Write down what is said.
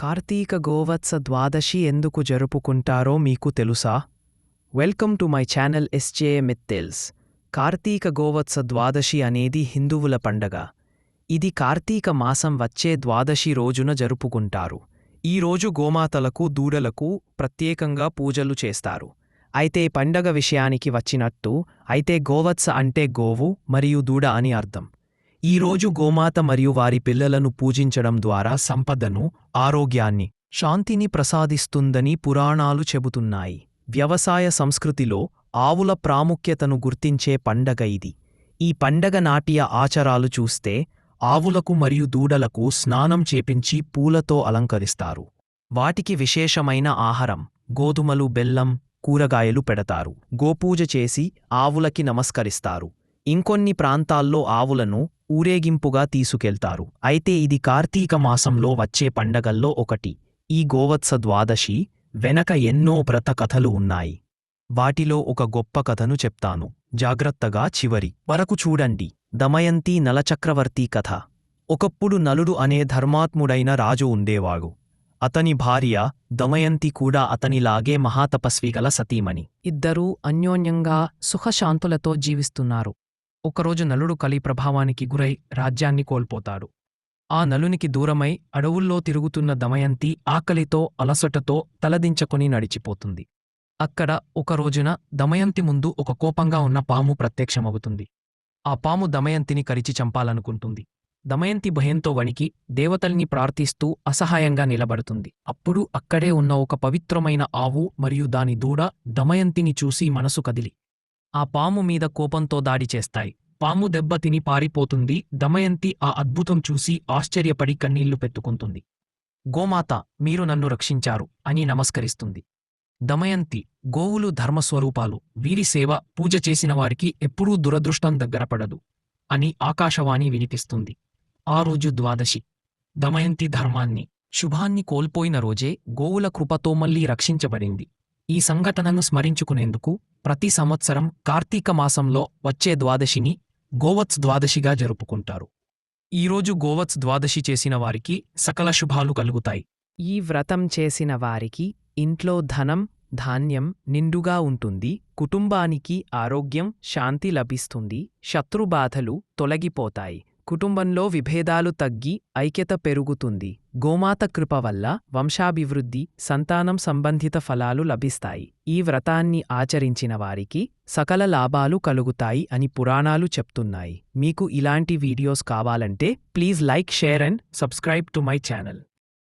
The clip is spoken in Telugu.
కార్తీక గోవత్స ద్వాదశి ఎందుకు జరుపుకుంటారో మీకు తెలుసా? Welcome to my channel SJ మిత్తెల్స్. Kartika Govatsa Dwadashi అనేది హిందువుల పండగ. ఇది కార్తీక మాసం వచ్చే ద్వాదశి రోజున జరుపుకుంటారు. ఈ రోజు గోమాతలకు దూడలకు ప్రత్యేకంగా పూజలు చేస్తారు. అయితే పండగ విషయానికి వచ్చినట్టు అయితే గోవత్స అంటే గోవు మరియు దూడ అని అర్థం. ఈ రోజు గోమాత మరియు వారి పిల్లలను పూజించడం ద్వారా సంపదను ఆరోగ్యాన్ని శాంతిని ప్రసాదిస్తుందని పురాణాలు చెబుతున్నాయి. వ్యవసాయ సంస్కృతిలో ఆవుల ప్రాముఖ్యతను గుర్తించే పండగ ఇది. ఈ పండగ నాటియ ఆచారాలు చూస్తే ఆవులకు మరియు దూడలకు స్నానం చేపించి పూలతో అలంకరిస్తారు. వాటికి విశేషమైన ఆహారం గోధుమలు బెల్లం కూరగాయలు పెడతారు. గోపూజ చేసి ఆవులకి నమస్కరిస్తారు. ఇంకొన్ని ప్రాంతాల్లో ఆవులను ఊరేగింపుగా తీసుకెళ్తారు. అయితే ఇది కార్తీక మాసంలో వచ్చే పండగల్లో ఒకటి. ఈ గోవత్స ద్వాదశి వెనక ఎన్నో వ్రత కథలు ఉన్నాయి. వాటిలో ఒక గొప్ప కథను చెప్తాను. జాగ్రత్తగా చివరి వరకు చూడండి. దమయంతి నలచక్రవర్తి కథ. ఒకప్పుడు నలుడు అనే ధర్మాత్ముడైన రాజు ఉండేవాడు. అతని భార్య దమయంతి కూడా అతనిలాగే మహాతపస్వి గల సతీమణి. ఇద్దరూ అన్యోన్యంగా సుఖశాంతులతో జీవిస్తున్నారు. ఒకరోజు నలుడు కలి ప్రభావానికి గురై రాజ్యాన్ని కోల్పోతాడు. ఆ నలునికి దూరమై అడవుల్లో తిరుగుతున్న దమయంతి ఆకలితో అలసటతో తలదించకొని నడిచిపోతుంది. అక్కడ ఒకరోజున దమయంతి ముందు ఒక కోపంగా ఉన్న పాము ప్రత్యక్షమవుతుంది. ఆ పాము దమయంతిని కరిచి చంపాలనుకుంటుంది. దమయంతి భయంతో వణికి దేవతల్ని ప్రార్థిస్తూ అసహాయంగా నిలబడుతుంది. అప్పుడు అక్కడే ఉన్న ఒక పవిత్రమైన ఆవు మరియు దాని దూడ దమయంతిని చూసి మనసు కదిలి ఆ పాము మీద కోపంతో దాడి చేస్తాయి. పాము దెబ్బ తిని పారిపోతుంది. దమయంతి ఆ అద్భుతం చూసి ఆశ్చర్యపడి కన్నీళ్ళు పెట్టుకుంటుంది. గోమాత మీరు నన్ను రక్షించారు అని నమస్కరిస్తుంది. దమయంతి గోవులు ధర్మస్వరూపాలు వీరి సేవ పూజ చేసిన వారికి ఎప్పుడూ దురదృష్టం దగ్గరపడదు అని ఆకాశవాణి వినిపిస్తుంది. ఆ రోజు ద్వాదశి. దమయంతి ధర్మాన్ని శుభాన్ని కోల్పోయిన రోజే గోవుల కృపతో మళ్ళీ రక్షించబడింది. ఈ సంఘటనను స్మరించుకునేందుకు ప్రతి సంవత్సరం కార్తీక మాసంలో వచ్చే ద్వాదశిని గోవత్స్ ద్వాదశిగా జరుపుకుంటారు. ఈరోజు గోవత్స్ ద్వాదశి చేసిన వారికి సకల శుభాలు కలుగుతాయి. ఈ వ్రతం చేసిన వారికి ఇంట్లో ధనం ధాన్యం నిండుగా ఉంటుంది. కుటుంబానికి ఆరోగ్యం శాంతి లభిస్తుంది. శత్రుబాధలు తొలగిపోతాయి. కుటుంబంలో విభేదాలు తగ్గి ఐక్యత పెరుగుతుంది. గోమాత కృప వల్ల వంశాభివృద్ధి సంతానం సంబంధిత ఫలాలు లభిస్తాయి. ఈ వ్రతాన్ని ఆచరించిన వారికి సకల లాభాలు కలుగుతాయి అని పురాణాలు చెప్తున్నాయి. మీకు ఇలాంటి వీడియోస్ కావాలంటే please like share and subscribe to my channel.